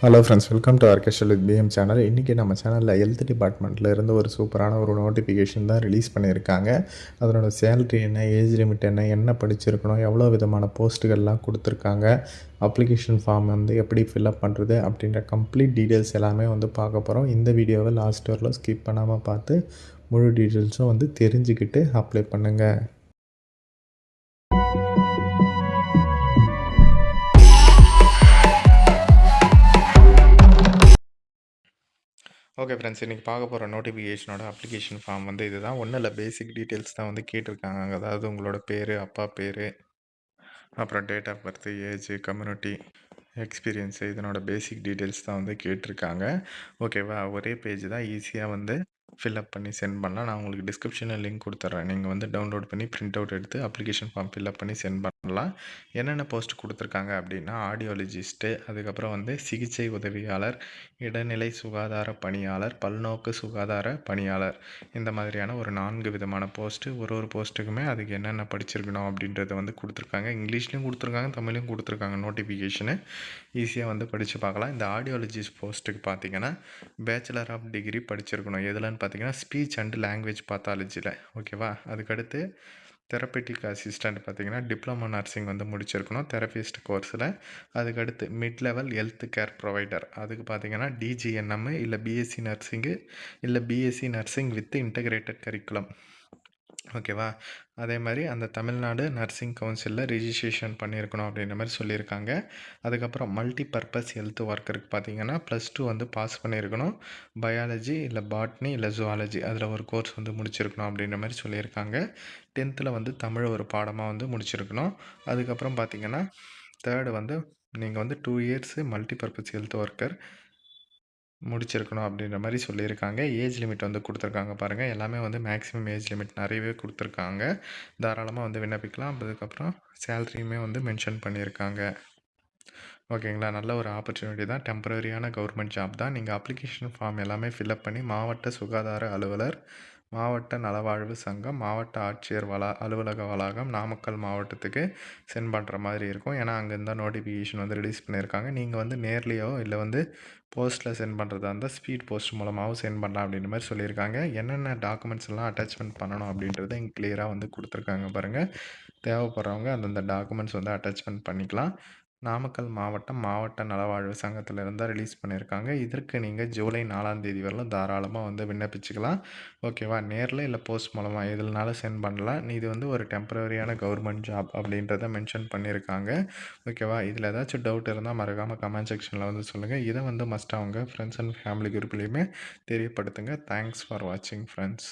Hello friends welcome to orchestral with PM channel இன்றைக்கி நம்ம சேனலில் ஹெல்த் டிபார்ட்மெண்ட்டில் இருந்து ஒரு சூப்பரான ஒரு நோட்டிஃபிகேஷன் தான் ரிலீஸ் பண்ணியிருக்காங்க. அதனோட சேலரி என்ன ஏஜ் லிமிட் என்ன என்ன படிச்சிருக்கணும் எவ்வளோ விதமான போஸ்ட்டுகள்லாம் கொடுத்துருக்காங்க அப்ளிகேஷன் ஃபார்ம் வந்து எப்படி ஃபில்அப் பண்ணுறது அப்படின்ற கம்ப்ளீட் டீட்டெயில்ஸ் எல்லாமே வந்து பார்க்க போகிறோம் இந்த வீடியோவை லாஸ்ட் வரலாம் ஸ்கிப் பண்ணாமல் பார்த்து முழு டீட்டெயில்ஸும் வந்து தெரிஞ்சுக்கிட்டு அப்ளை பண்ணுங்கள் ஓகே ஃப்ரெண்ட்ஸ் இன்றைக்கி பார்க்க போகிற நோட்டிஃபிகேஷனோட அப்ளிகேஷன் ஃபார்ம் வந்து இதுதான். ஒன்றும் இல்லை பேசிக் டீட்டெயில்ஸ் தான் வந்து கேட்டிருக்காங்க. அதாவது உங்களோட பேர் அப்பா பேர் அப்புறம் date of birth age community experience இதனோட பேசிக் டீட்டெயில்ஸ் தான் வந்து கேட்டிருக்காங்க. ஓகேவா ஒரே பேஜ் தான் ஈஸியாக வந்து ஃபில்அப் பண்ணி சென்ட் பண்ணலாம். நான் உங்களுக்கு டிஸ்கிரிப்ஷனில் லிங்க் கொடுத்துட்றேன் நீங்கள் வந்து டவுன்லோட் பண்ணி பிரிண்ட் அவுட் எடுத்து அப்ளிகேஷன் ஃபார்ம் ஃபில்அப் பண்ணி சென்ட் பண்ணலாம். என்னென்ன போஸ்ட் கொடுத்துருக்காங்க அப்படின்னா ஆடியாலஜிஸ்ட்டு அதுக்கப்புறம் வந்து சிகிச்சை உதவியாளர் இடைநிலை சுகாதார பணியாளர் பல்நோக்கு சுகாதார பணியாளர். இந்த மாதிரியான ஒரு நான்கு விதமான போஸ்ட்டு ஒரு ஒரு போஸ்ட்டுக்குமே அதுக்கு என்னென்ன படிச்சிருக்கணும் அப்படின்றத வந்து கொடுத்துருக்காங்க. இங்கிலீஷ்லேயும் கொடுத்துருக்காங்க தமிழ்லையும் கொடுத்துருக்காங்க நோட்டிஃபிகேஷனு ஈஸியாக வந்து படித்து பார்க்கலாம். இந்த ஆடியாலஜிஸ்ட் போஸ்ட்டுக்கு பார்த்தீங்கன்னா பேச்சுலர் ஆஃப் டிகிரி படிச்சிருக்கணும். எதுலன்னு பார்த்தீங்கன்னா ஸ்பீச் அண்ட் லாங்குவேஜ் பாத்தாலஜியில் ஓகேவா அதுக்கடுத்து தெரப்பெட்டிக் அசிஸ்டண்ட் பார்த்தீங்கன்னா டிப்ளமோ நர்சிங் வந்து முடிச்சிருக்கணும் தெரபிஸ்ட் கோர்ஸில் அதுக்கடுத்து mid level health care provider அதுக்கு பார்த்தீங்கன்னா டிஜிஎன்எம் இல்லை பிஎஸ்சி நர்சிங்கு இல்லை BSc nursing with integrated curriculum ஓகேவா? அதே மாதிரி அந்த தமிழ்நாடு நர்சிங் கவுன்சிலில் ரிஜிஸ்ட்ரேஷன் பண்ணியிருக்கணும் அப்படின்ற மாதிரி சொல்லியிருக்காங்க. அதுக்கப்புறம் மல்டி பர்பஸ் ஹெல்த் ஒர்க்கருக்கு பார்த்தீங்கன்னா ப்ளஸ் டூ வந்து பாஸ் பண்ணியிருக்கணும். பயாலஜி இல்லை பாட்னி இல்லை ஜுவாலஜி அதில் ஒரு கோர்ஸ் வந்து முடிச்சிருக்கணும் அப்படின்ற மாதிரி சொல்லியிருக்காங்க. டென்த்தில் வந்து தமிழ் ஒரு பாடமாக வந்து முடிச்சிருக்கணும். அதுக்கப்புறம் பார்த்தீங்கன்னா தேர்டு வந்து நீங்கள் வந்து two years multi purpose health worker. முடிச்சிருக்கணும் அப்படின்ற மாதிரி சொல்லியிருக்காங்க. ஏஜ் லிமிட் வந்து கொடுத்துருக்காங்க பாருங்கள் எல்லாமே வந்து மேக்ஸிமம் ஏஜ் லிமிட் நிறையவே கொடுத்துருக்காங்க. தாராளமாக வந்து விண்ணப்பிக்கலாம். அதுக்கப்புறம் சேல்ரியுமே வந்து மென்ஷன் பண்ணியிருக்காங்க. ஓகேங்களா? நல்ல ஒரு ஆப்பர்ச்சுனிட்டி தான். டெம்பரரியான கவர்மெண்ட் ஜாப் தான். நீங்கள் அப்ளிகேஷன் ஃபார்ம் எல்லாமே ஃபில்அப் பண்ணி மாவட்ட சுகாதார அலுவலர் மாவட்ட நலவாழ்வு சங்கம் மாவட்ட ஆட்சியர் வளா அலுவலக வளாகம் நாமக்கல் மாவட்டத்துக்கு சென்ட் பண்ணுற மாதிரி இருக்கும். ஏன்னா அங்கேருந்து தான் நோட்டிஃபிகேஷன் வந்து ரிலீஸ் பண்ணியிருக்காங்க நீங்கள் வந்து நேர்லேயோ இல்லை வந்து போஸ்ட்டில் சென்ட் பண்ணுறதா இருந்தால் ஸ்பீட் போஸ்ட் மூலமாகவும் சென்ட் பண்ணலாம் அப்படின்ற மாதிரி சொல்லியிருக்காங்க. என்னென்ன டாக்குமெண்ட்ஸ் எல்லாம் அட்டாச்மெண்ட் பண்ணணும் அப்படின்றத இங்கே கிளியராக வந்து கொடுத்துருக்காங்க பாருங்கள் தேவைப்படுறவங்க அந்தந்த டாக்குமெண்ட்ஸ் வந்து அட்டாச்மெண்ட் பண்ணிக்கலாம். நாமக்கல் மாவட்டம் மாவட்ட நலவாழ்வு சங்கத்தில் தான் ரிலீஸ் பண்ணியிருக்காங்க. இதற்கு நீங்கள் ஜூலை நாலாம் தேதி வரலும் தாராளமாக வந்து விண்ணப்பிச்சுக்கலாம். ஓகேவா நேரில் இல்லை போஸ்ட் மூலமாக எதுலனாலும் சென்ட் பண்ணலாம். இது வந்து ஒரு டெம்பரரியான கவர்மெண்ட் ஜாப் அப்படின்றத மென்ஷன் பண்ணியிருக்காங்க. ஓகேவா இதில் ஏதாச்சும் டவுட் இருந்தால் மறக்காமல் கமெண்ட் செக்ஷனில் வந்து சொல்லுங்கள் இதை வந்து மஸ்ட் அவங்க ஃப்ரெண்ட்ஸ் அண்ட் ஃபேமிலி குரூப்லேயுமே தெரியப்படுத்துங்க. தேங்க்ஸ் ஃபார் வாட்சிங் ஃப்ரெண்ட்ஸ்